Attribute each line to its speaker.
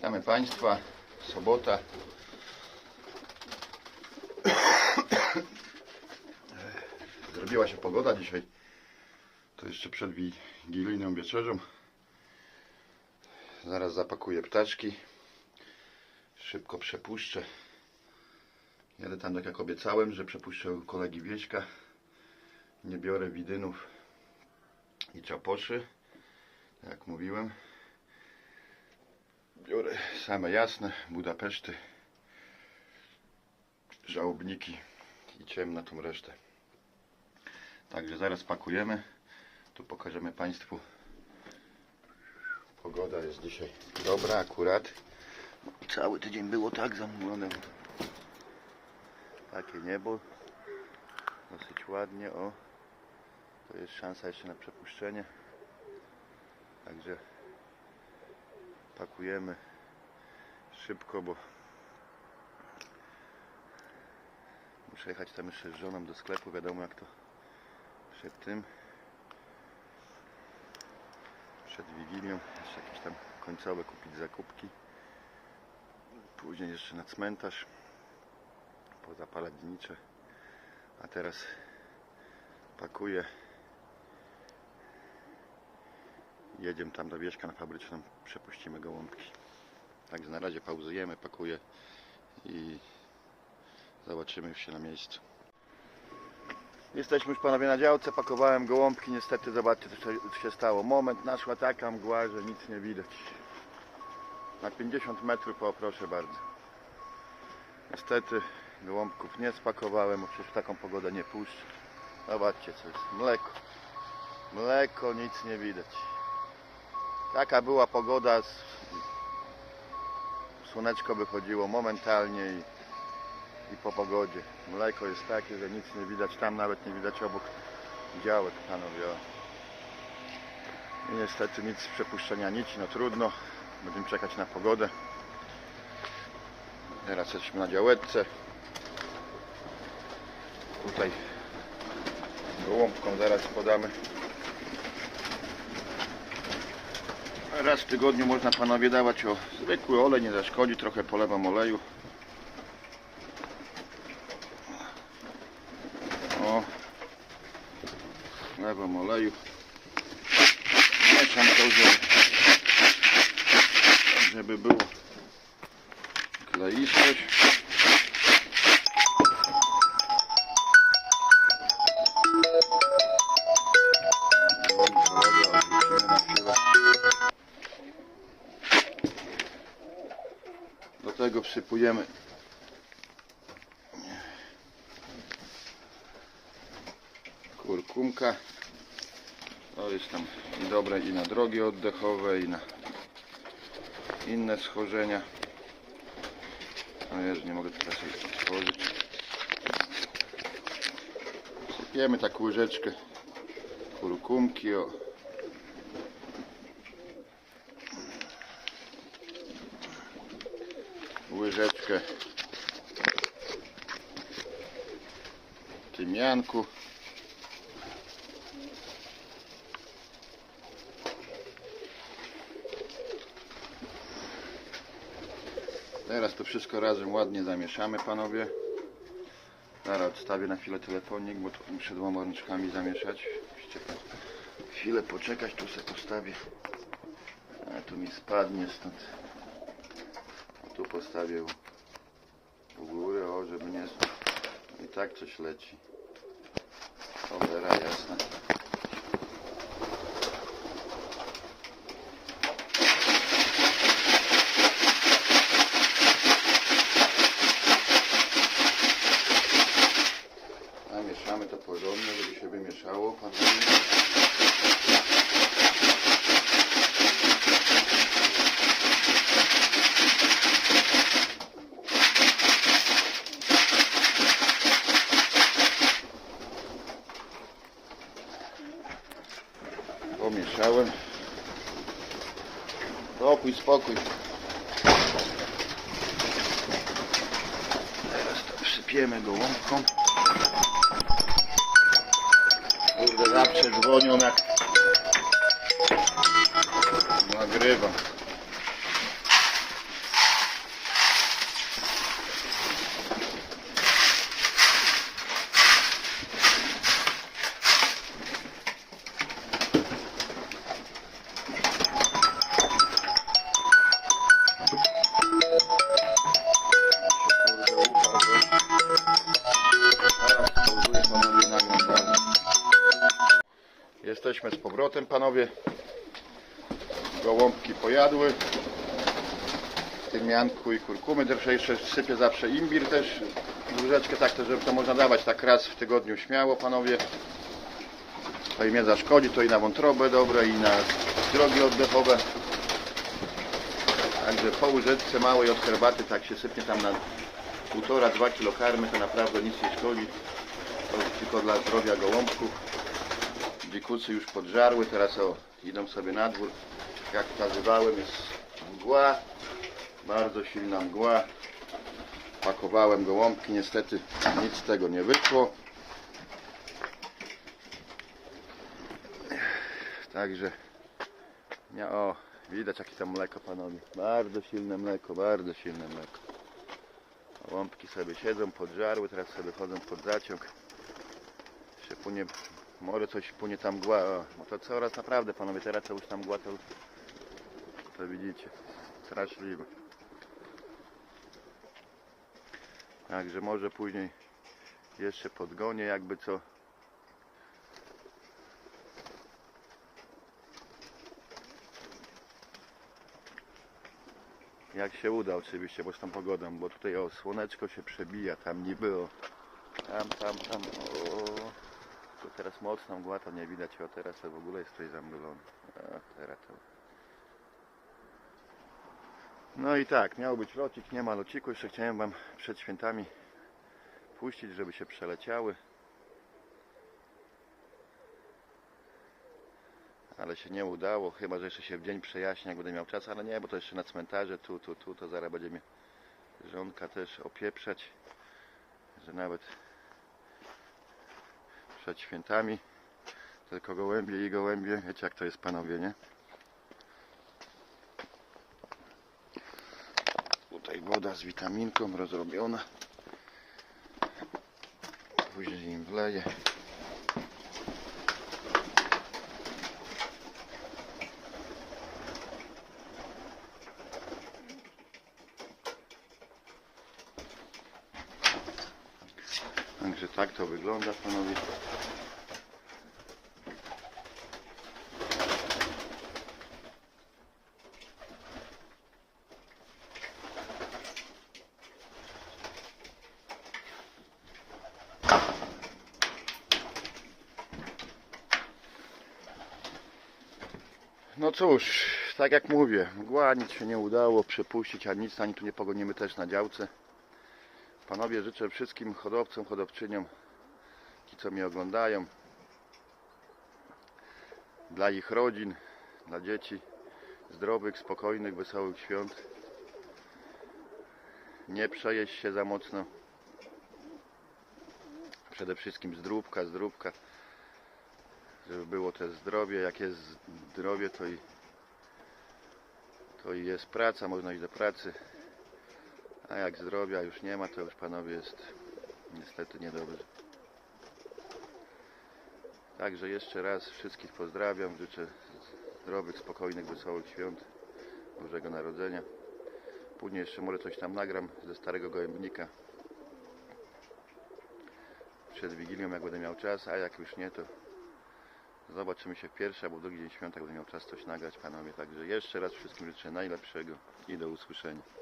Speaker 1: Witamy Państwa. Sobota. Zrobiła się pogoda dzisiaj. To jeszcze przed wigilijną wieczerzą. Zaraz zapakuję ptaczki. Szybko przepuszczę. Jadę tam tak jak obiecałem, że przepuszczę kolegi Wieśka. Nie biorę widynów i czaposzy. Jak mówiłem. Biorę same jasne Budapeszty, żałobniki i ciemna tą resztę. Także zaraz pakujemy. Tu pokażemy Państwu. Pogoda jest dzisiaj dobra akurat. Cały tydzień było tak zamulone. Takie niebo. Dosyć ładnie. O. To jest szansa jeszcze na przepuszczenie. Także pakujemy szybko, bo muszę jechać tam jeszcze z żoną do sklepu. Wiadomo jak to przed tym. Przed Wigilią. Jeszcze jakieś tam końcowe kupić zakupki. Później jeszcze na cmentarz. Pozapalać znicze. A teraz pakuję. Jedziemy tam do wieżka na fabryczną, przepuścimy gołąbki. Także na razie pauzujemy, pakuję i zobaczymy się na miejscu. Jesteśmy już panowie na działce, pakowałem gołąbki, niestety zobaczcie co się- stało. Moment, naszła taka mgła, że nic nie widać. Na 50 metrów poproszę bardzo. Niestety gołąbków nie spakowałem, bo przecież w taką pogodę nie puszczę. Zobaczcie co jest, mleko. Mleko, nic nie widać. Taka była pogoda, słoneczko wychodziło momentalnie i, i po pogodzie. Mleko jest takie, że nic nie widać, tam nawet nie widać obok działek panowie. I niestety nic z przepuszczenia nici, no trudno, będziemy czekać na pogodę. Teraz jesteśmy na działeczce. Tutaj gołąbką zaraz podamy. Raz w tygodniu można panowie dawać o zwykły olej, nie zaszkodzi, trochę polewam oleju. O, lewam oleju. Mieszam to, żeby, żeby było kleistość. Tego wsypujemy kurkumka. To jest tam dobre i na drogi oddechowe i na inne schorzenia. No jest, nie mogę teraz jej otworzyć. Sypiemy taką łyżeczkę kurkumki. O. łyżeczkę. Tymianku. Teraz to wszystko razem ładnie zamieszamy panowie. Zaraz odstawię na chwilę telefonik bo tu muszę dwoma rączkami zamieszać. Musicie chwilę poczekać tu sobie postawię. A tu mi spadnie stąd tu postawię u, góry, o, żeby nie... I tak coś leci. Cholera jasna. Namieszamy to porządnie, żeby się wymieszało. Panowie. Pomieszałem. Spokój, spokój. Teraz to wsypiemy gołąbką. Kurde, zawsze dzwonią jak nagrywam. Powrotem panowie. Gołąbki pojadły. Tymianku i kurkumy. Też jeszcze sypię zawsze imbir też. Łyżeczkę tak to, żeby to można dawać tak raz w tygodniu śmiało panowie. To im nie zaszkodzi, to i na wątrobę dobre i na drogi oddechowe. Także po łyżeczce małej od herbaty tak się sypnie tam na 1,5-2 kg karmy, to naprawdę nic nie szkodzi. To tylko dla zdrowia gołąbków. Dzikusy już podżarły, teraz o, idą sobie na dwór. Jak nazywałem jest mgła, bardzo silna mgła. Pakowałem gołąbki, niestety nic z tego nie wyszło. Także, nie, o, widać jakie tam mleko panowie. Bardzo silne mleko, bardzo silne mleko. Łąbki sobie siedzą, podżarły, teraz sobie chodzą pod zaciąg. Się płynie, może coś płynie tam mgła. No to coraz naprawdę panowie, teraz to już tam mgła to, to widzicie. Straszliwe. Także może później jeszcze podgonię jakby co. Jak się uda oczywiście, bo z tą pogodą, bo tutaj o słoneczko się przebija, tam nie było. Tam, tam, tam, o. Teraz mocno mgła, to nie widać, o teraz to w ogóle jest tutaj zamglony. A, teraz. No i tak, miał być locik, nie ma lociku, jeszcze chciałem Wam przed świętami puścić, żeby się przeleciały. Ale się nie udało, chyba że jeszcze się w dzień przejaśni, jak będę miał czas, ale nie, bo to jeszcze na cmentarze, tu, tu, tu, to zaraz będzie mnie żonka też opieprzać, że nawet przed świętami tylko gołębie i gołębie, wiecie jak to jest panowie, nie? Tutaj woda z witaminką rozrobiona. Później im wleję. Także tak to wygląda panowie. No cóż, tak jak mówię, mgła nic się nie udało przepuścić, a nic ani tu nie pogonimy też na działce. Panowie, życzę wszystkim hodowcom, hodowczyniom, ci co mnie oglądają, dla ich rodzin, dla dzieci, zdrowych, spokojnych, wesołych świąt. Nie przejeść się za mocno. Przede wszystkim zdróbka, zdróbka, żeby było też zdrowie. Jak jest zdrowie, to i, to i jest praca, można iść do pracy. A jak zdrowia już nie ma, to już panowie jest niestety niedobrze. Także jeszcze raz wszystkich pozdrawiam, życzę zdrowych, spokojnych, wesołych świąt Bożego Narodzenia. Później jeszcze może coś tam nagram ze starego gołębnika. Przed Wigilią jak będę miał czas, a jak już nie to zobaczymy się w pierwszy albo drugi dzień świąt, jak będę miał czas coś nagrać panowie. Także jeszcze raz wszystkim życzę najlepszego i do usłyszenia.